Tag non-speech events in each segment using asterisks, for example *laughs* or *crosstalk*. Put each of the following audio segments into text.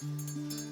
Música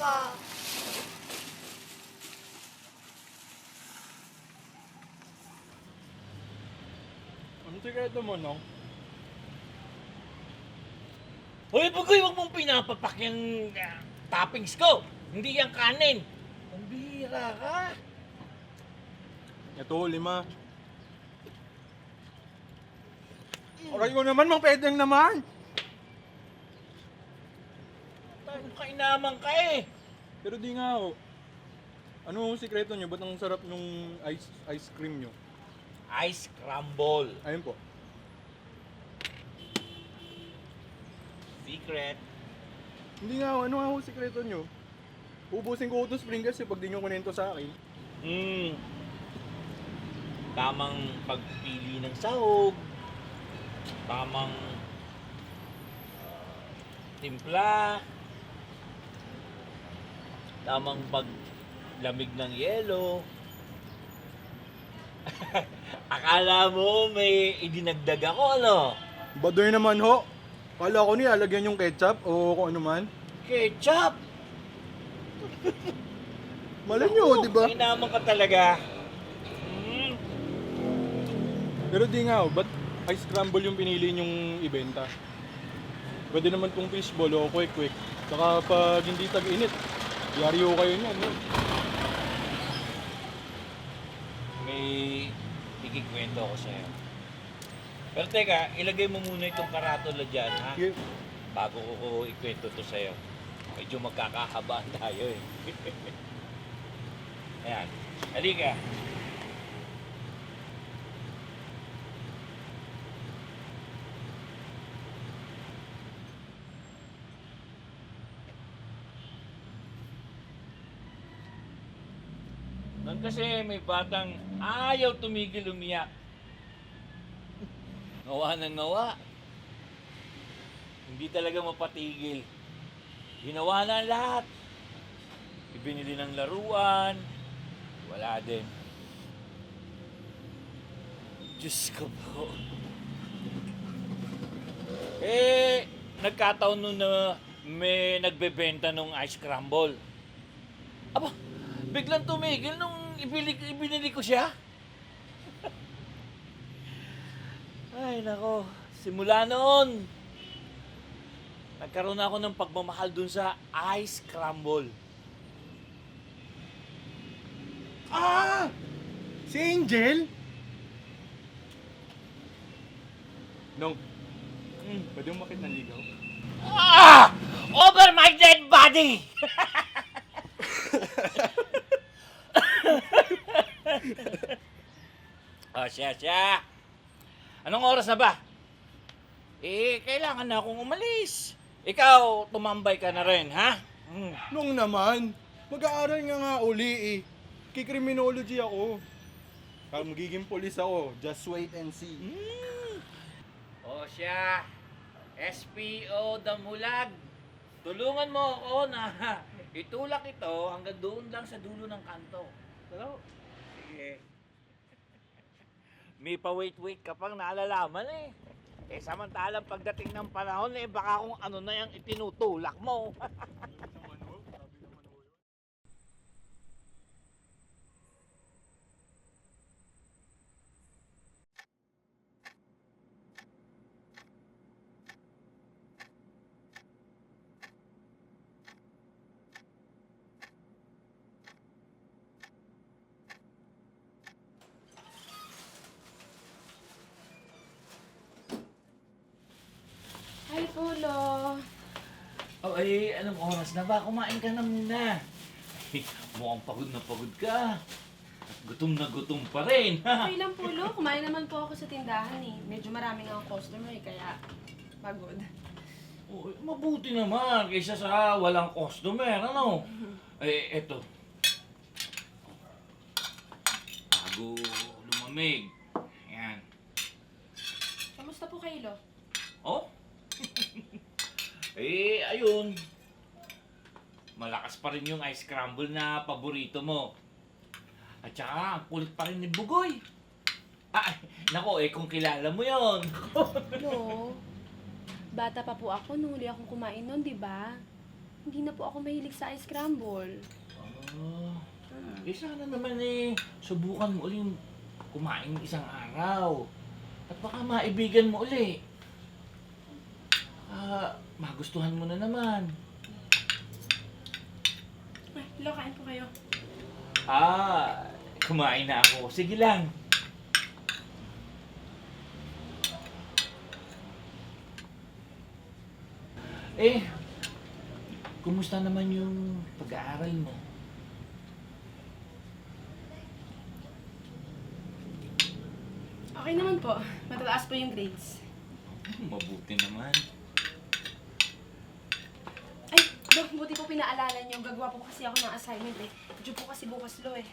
you po. Ano sikreto mo, no? Hoy, Bugoy, huwag mong pinapapak yung ah, toppings ko. Hindi yung kanin. Ang bihira ka. Ito, lima. Aray ko naman, mang pedeng naman. Parang kainaman ka eh. Pero di nga ako. Ano ang sikreto nyo? Ba't ang sarap nung ice, ice cream nyo? Ice crumble. Ayun po. Secret. Hindi nga ako. Ano nga ang sikreto nyo? Ubusin ko ito Pringles eh pag di nyo kunento sa akin. Hmm. Tamang pagpili ng sahog. Tamang ah, timpla. Tamang paglamig ng yelo. *laughs* Akala mo may idinagdag ako, ano? Badoy naman ho. Kala ko niya alagyan yung ketchup o kung ano man. Ketchup! *laughs* Mali nyo, di ba? Kainaman ka talaga. Hmm. Pero di nga, oh, ba't ice scramble yung pinili nyong ibenta? Pwede naman tong fishball o quick quick. Saka pag hindi tag-init, ho kayo niyan. No? may ikikwento ako sa'yo. Pero teka, ilagay mo muna itong karatula dyan, ha? Sige. Bago ko ko ikwento to sa'yo. Medyo magkakahabaan tayo eh. *laughs* Ayan. Halika. Kasi may batang ayaw tumigil umiyak. Ngawa ng ngawa. Hindi talaga mapatigil. Ginawa na lahat. Ibinili ng laruan. Wala din. Diyos ko po. Eh, nagkataon nun na may nagbebenta nung ice crumble. Aba, biglang tumigil nung ibili, ibinili ko siya. Ay, nako. Simula noon, nagkaroon ako ng pagmamahal dun sa ice crumble. Ah! Si Angel? Nung, Mm. pwede mo makit ng ligaw? Ah! Over my dead body! *laughs* *laughs* oh, siya, siya. Anong oras na ba? Eh, kailangan na akong umalis. Ikaw, tumambay ka na rin, ha? Mm. Nung naman, mag-aaral nga nga uli eh. Kikriminology ako. Kaya magiging polis ako. Just wait and see. Mm. O siya, SPO Damulag. Tulungan mo ako na *laughs* itulak ito hanggang doon lang sa dulo ng kanto. Hello? Sige. *laughs* May pa-wait-wait ka pang naalalaman eh. Eh samantalang pagdating ng panahon eh baka kung ano na yung itinutulak mo. *laughs* ay anong oras na ba? Kumain ka na muna. *laughs* Mukhang pagod na pagod ka. At gutom na gutom pa rin. *laughs* Okay lang po, Lo. Kumain naman po ako sa tindahan eh. Medyo marami nga ang customer eh, kaya pagod. Uy, mabuti naman kaysa sa walang customer, ano? *laughs* Eh, eto. Bago lumamig. Ayan. Kamusta po kayo, Lo? Oh? Eh, ayun. Malakas pa rin yung ice scramble na paborito mo. At saka, kulit pa rin ni Bugoy. Ah, nako, eh, kung kilala mo yon. Lo, *laughs* bata pa po ako nung huli akong kumain nun, di ba? Hindi na po ako mahilig sa ice scramble. Oh, eh, sana naman eh, subukan mo ulit kumain isang araw. At baka maibigan mo uli. Ah, magustuhan mo na naman. Ay, Lo, kain po kayo. Ah, kumain na ako. Sige lang. Eh, kumusta naman yung pag-aaral mo? Okay naman po. Matataas po yung grades. Mabuti naman. Ay, Buti po pinaalala niyo. Gagawa po kasi ako ng assignment eh. Diyo po kasi bukas, Lo eh.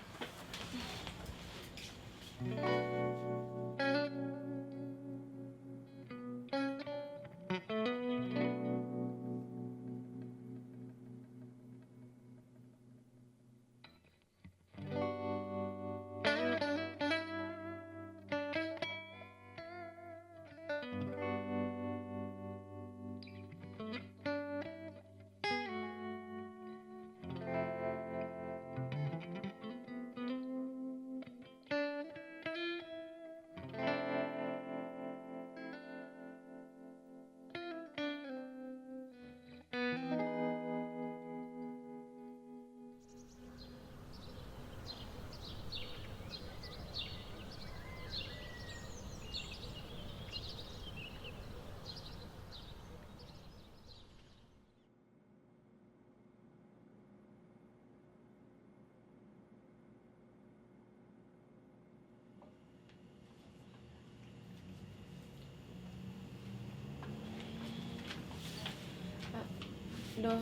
Lo,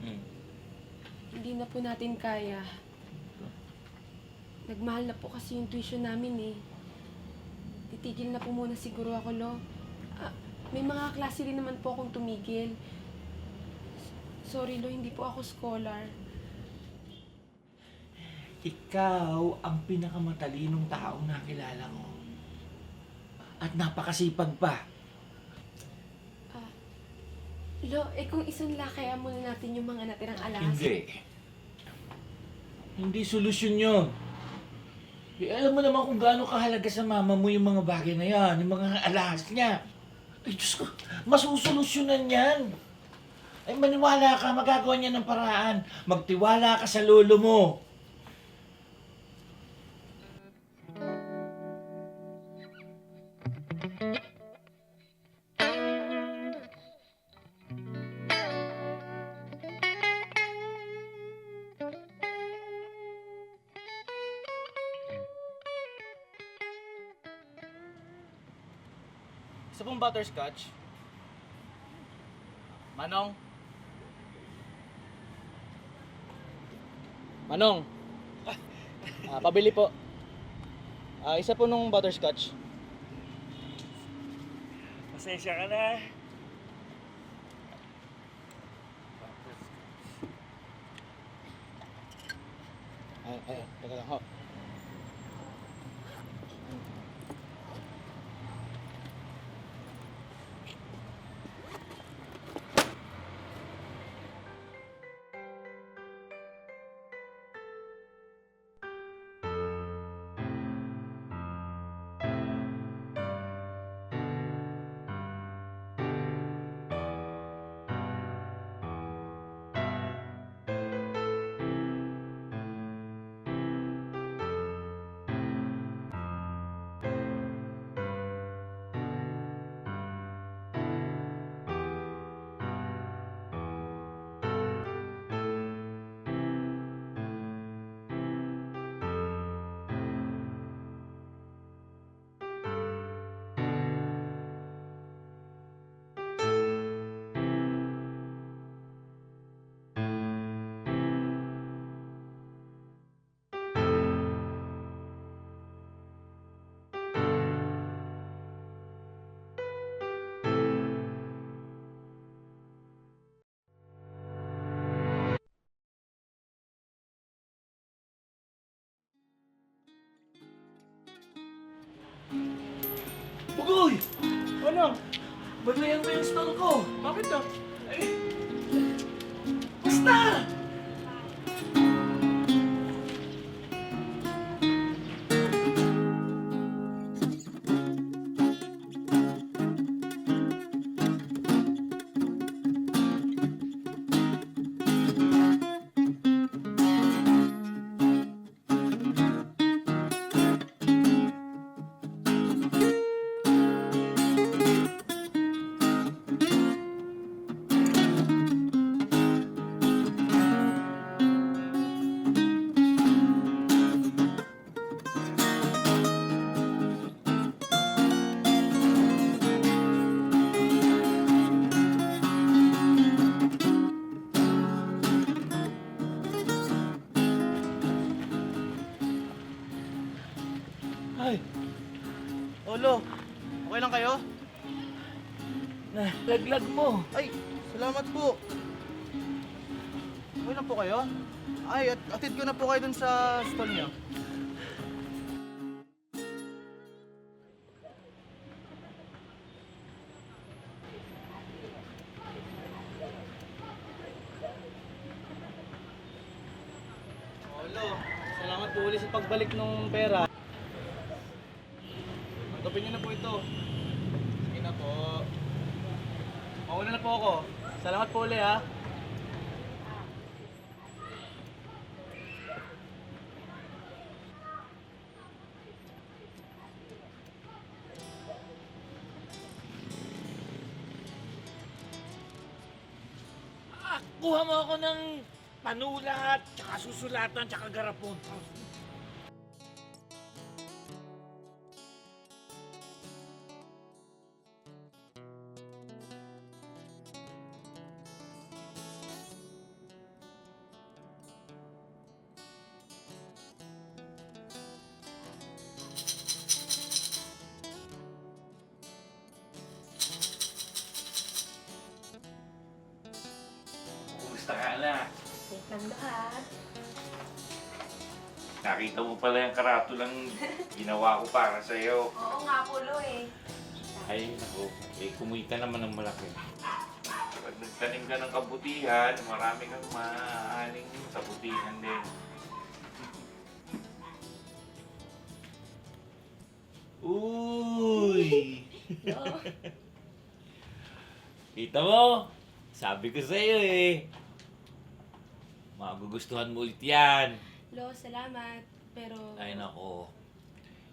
Hmm. hindi na po natin kaya. Nagmahal na po kasi yung tuition namin eh. Titigil na po muna siguro ako, Lo. Ah, may mga klase rin naman po akong tumigil. S- Sorry, Lo, hindi po ako scholar. Ikaw ang pinakamatalinong taong nakilala ko. At napakasipag pa. Lo, eh kung isang lakaya muna natin yung mga natirang alas. Hindi. Hindi solusyon yun. Eh, alam mo naman kung gaano kahalaga sa mama mo yung mga bagay na yan, yung mga alahas niya. Ay, Diyos ko, masusolusyonan yan. Ay, maniwala ka, magagawa niya ng paraan. Magtiwala ka sa lolo mo. Butterscotch. Manong. Manong. *laughs* Ah, pabili po. Ah, isa po nung butterscotch. Pasensya ka na. Ay, ay, teka lang ho. Bugoy! Ano? Bagayan mo yung stall ko! Bakit na? Basta! Laglag mo! Ay, salamat po. Okay lang po kayo? Ay, at atid ko na po kayo dun sa stall niyo. Olo, salamat po ulit sa pagbalik ng pera. Tanggapin niyo na po ito. Sige na po. Mauna na po ako. Salamat po ulit ha. Ah, kuha mo ako ng panulat, tsaka susulatan, tsaka garapon. Kumusta ka na? Wait lang lahat. Nakita mo pala yung karatulang ginawa ko para sa'yo. Oo nga po, Lo eh. Ay, naku. Eh, kumita naman ng malaki. Pag nagtanim ka ng kabutihan, marami kang maaning kabutihan din. Uy! Kita mo? Sabi ko sa'yo eh. Magugustuhan mo ulit yan. Lo, salamat. Pero... Ay nako.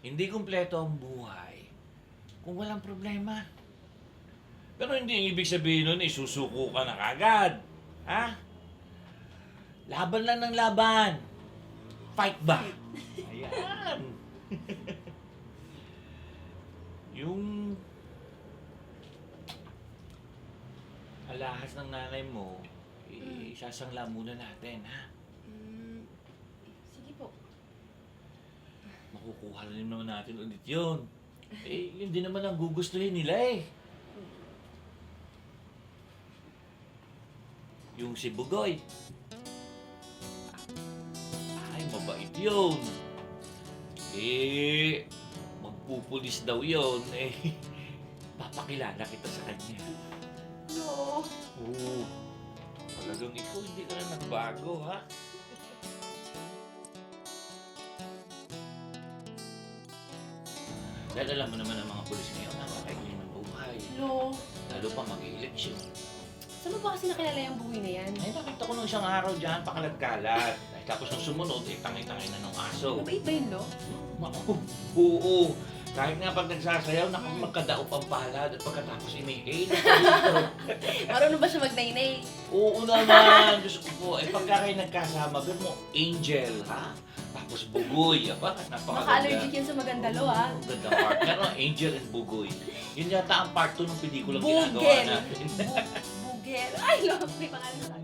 Hindi kumpleto ang buhay kung walang problema. Pero hindi ibig sabihin nun, isusuko ka na kagad. Ha? Laban lang ng laban. Fight ba? Ayan. *laughs* Yung alahas ng nanay mo, eh, sasangla muna natin, ha? Mm, sige po. makukuha rin naman natin ulit yun. Eh, yun din naman ang gugustuhin nila eh. Yung si Bugoy. Ay, mabait yun. Eh, magpupulis daw yun. Eh, *laughs* papakilala kita sa kanya. No. Oo. Talagang ikaw hindi ka na nagbago, ha? Dahil alam mo naman ang mga pulis ngayon, nakakaigli ng buhay. Lo, Lalo pa mag-eleksyon. saan mo ba kasi nakilala yung buhay na yan? Ay, nakita ko nung isang araw dyan, pakalat-kalat. Ay, tapos nung sumunod, eh, tangay-tangay na ng aso. Mabait ba yun, Lo? Naku, oo. Kahit nga pag nagsasayaw, naku, magkadaop ang palad at pagkatapos dito. *laughs* Marunong ba siya mag-nainay? Oo naman, Diyos ko po. Eh, pagka kayo nagkasama, gawin mo, angel, ha? Tapos bugoy, aba, napakaganda. Maka-allergic yan sa maganda, Lo, ha? Oo, Ganda part. Pero angel and bugoy. Yun yata ang part 2 ng pelikulang ginagawa Bugel. natin. Bu- Bugel. Ay, Lo, may pangalan.